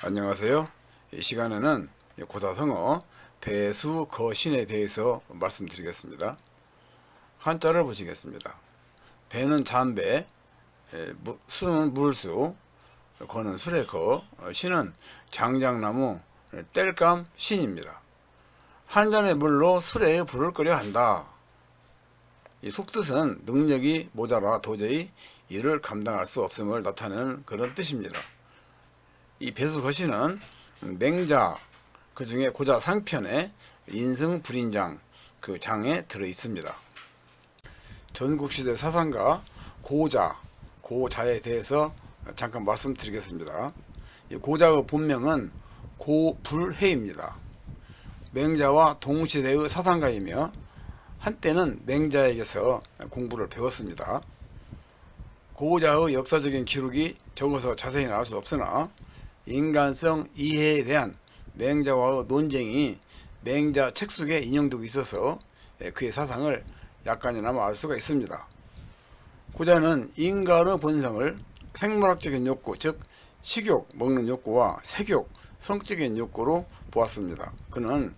안녕하세요. 이 시간에는 고다성어 배수 거신에 대해서 말씀드리겠습니다. 한자를 보시겠습니다. 배는 에, 무- 수는 물수, 거는 술의 거, 어, 신은 장장나무, 에, 땔감 신입니다. 한 잔의 물로 술에 불을 끓여 한다. 이 속뜻은 능력이 모자라 도저히 이를 감당할 수 없음을 나타내는 그런 뜻입니다. 이 배수 거신은 맹자 그 중에 고자 상편에 인승 불인장 그 장에 들어 있습니다. 전국시대 사상가 고자 고자에 대해서 잠깐 말씀드리겠습니다. 이 고자의 본명은 고불해입니다. 맹자와 동시대의 사상가이며 한때는 맹자에게서 공부를 배웠습니다. 고자의 역사적인 기록이 적어서 자세히 나올 수 없으나 인간성 이해에 대한 맹자와의 논쟁이 맹자 책 속에 인용되고 있어서 예, 그의 사상을 약간이나마 알 수가 있습니다. 고자는 인간의 본성을 생물학적인 욕구, 즉 식욕, 먹는 욕구와 색욕, 성적인 욕구로 보았습니다. 그는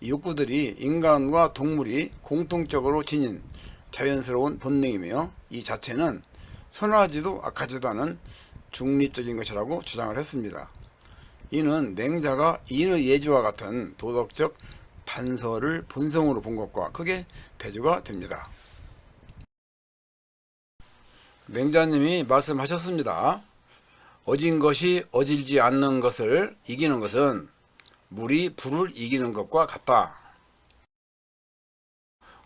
이 욕구들이 인간과 동물이 공통적으로 지닌 자연스러운 본능이며 이 자체는 선하지도 악하지도 않은 중립적인 것이라고 주장을 했습니다. 이는 맹자가 인의 예지와 같은 도덕적 단서를 본성으로 본 것과 크게 대조가 됩니다. 맹자님이 말씀하셨습니다. 어진 것이 어질지 않는 것을 이기는 것은 물이 불을 이기는 것과 같다.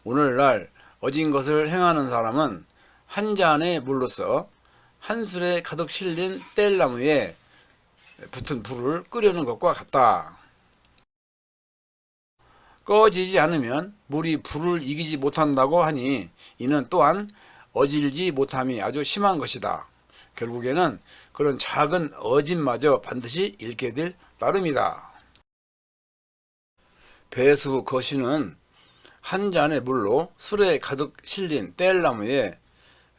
오늘날 어진 것을 행하는 사람은 한 잔의 물로서 한 술에 가득 실린 뗄나무에 붙은 불을 끓여는 것과 같다. 꺼지지 않으면 물이 불을 이기지 못한다고 하니 이는 또한 어질지 못함이 아주 심한 것이다. 결국에는 그런 작은 어진마저 반드시 잃게 될 따름이다. 배수 거시는 한 잔의 물로 술에 가득 실린 뗄나무에 에,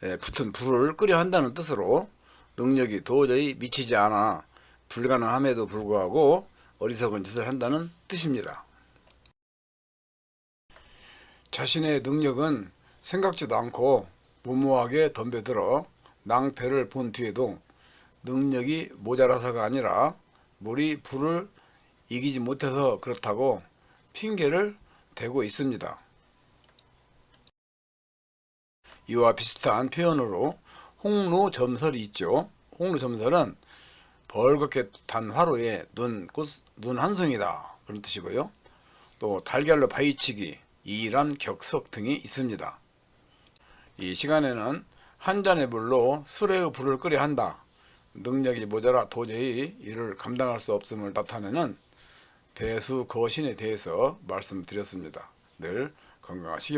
붙은 불을 끓여 한다는 뜻으로 능력이 도저히 미치지 않아 불가능함에도 불구하고 어리석은 짓을 한다는 뜻입니다. 자신의 능력은 생각지도 않고 무모하게 덤벼들어 낭패를 본 뒤에도 능력이 모자라서가 아니라 물이 불을 이기지 못해서 그렇다고 핑계를 대고 있습니다. 이와 비슷한 표현으로 홍로점설이 있죠. 홍로점설은 벌겋게 단 화로에 눈, 꽃, 눈 한 송이다. 그런 뜻이고요. 또 달걀로 바위치기, 이란 격석 등이 있습니다. 이 시간에는 한 잔의 물로 술의 불을 끓여 한다. 능력이 모자라 도저히 이를 감당할 수 없음을 나타내는 배수 거신에 대해서 말씀드렸습니다. 늘 건강하시기